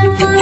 Thank you.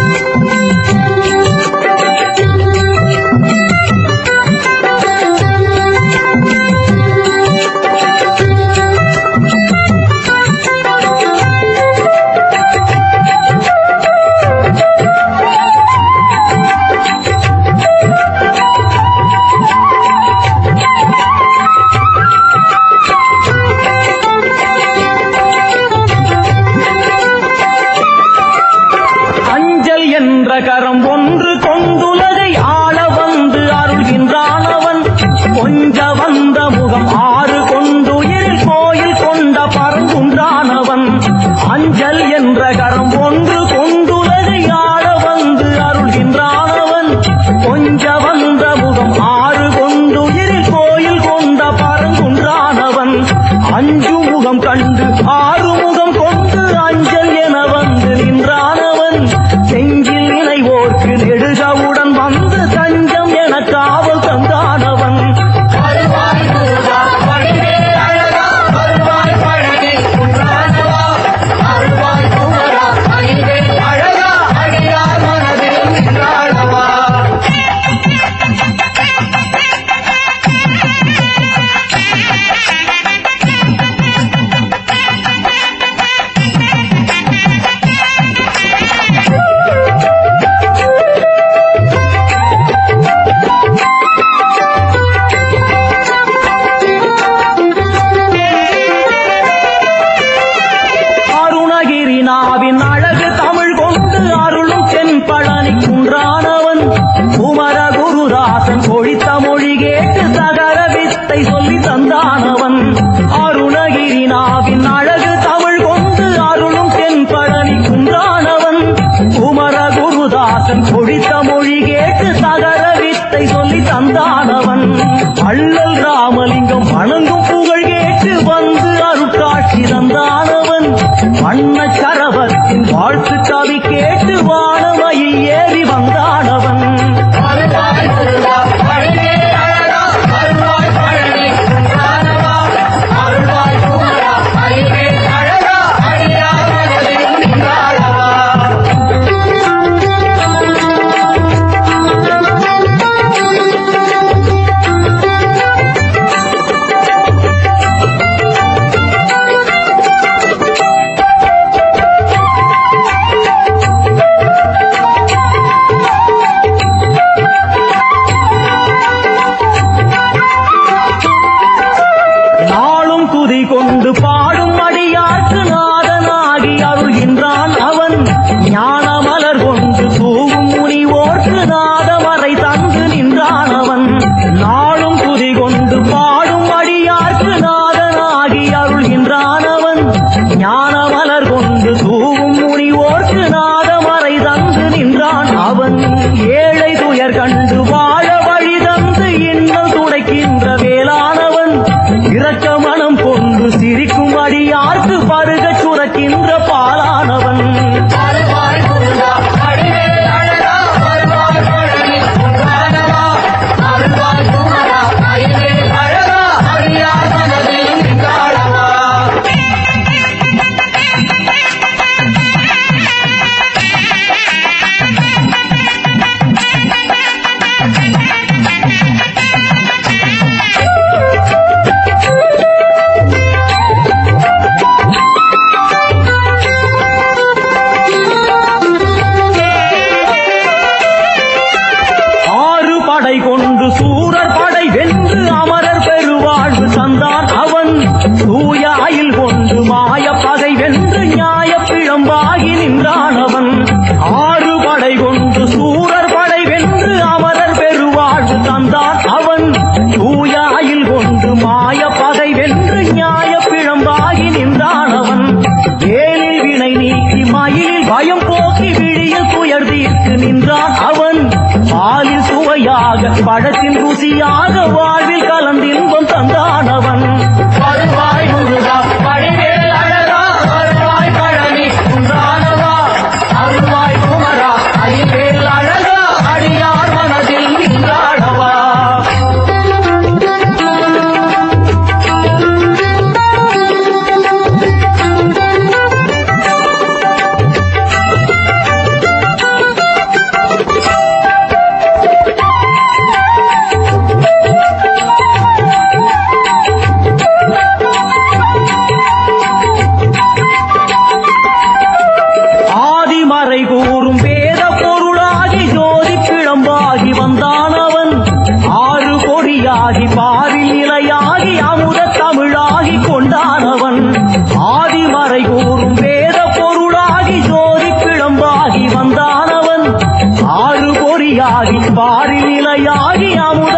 அள்ளல் Ramalingam வணங்கும் புகழ் கேட்டு வந்து அருட்காட்சி தந்தானவன். வண்ண சரவத்தின் வாழ்த்து கவி கேட்டு வாழ Yeah. அவன் தூயாயில் கொண்டு மாய பகை வென்று நியாய பிழம்பாகி நின்றான் அவன். வேலில் வினை நீக்கி மயிலில் பயம் போக்கி விழியில் துயர் தீர்த்து நின்றான் அவன். பாலில் சுவையாக பழத்தின் ருசியாக வாழ்வில் கலந்தின்பம் தந்தான் அவன். ஆதி பாரில் நிலையாகி அமுத தமிழாகி கொண்டானவன். ஆதிமறை கூறும் வேத பொருளாகி ஜோதி பிழம்பாகி வந்தானவன். ஆறு பொறியாகி பாரில் நிலையாகி அமுத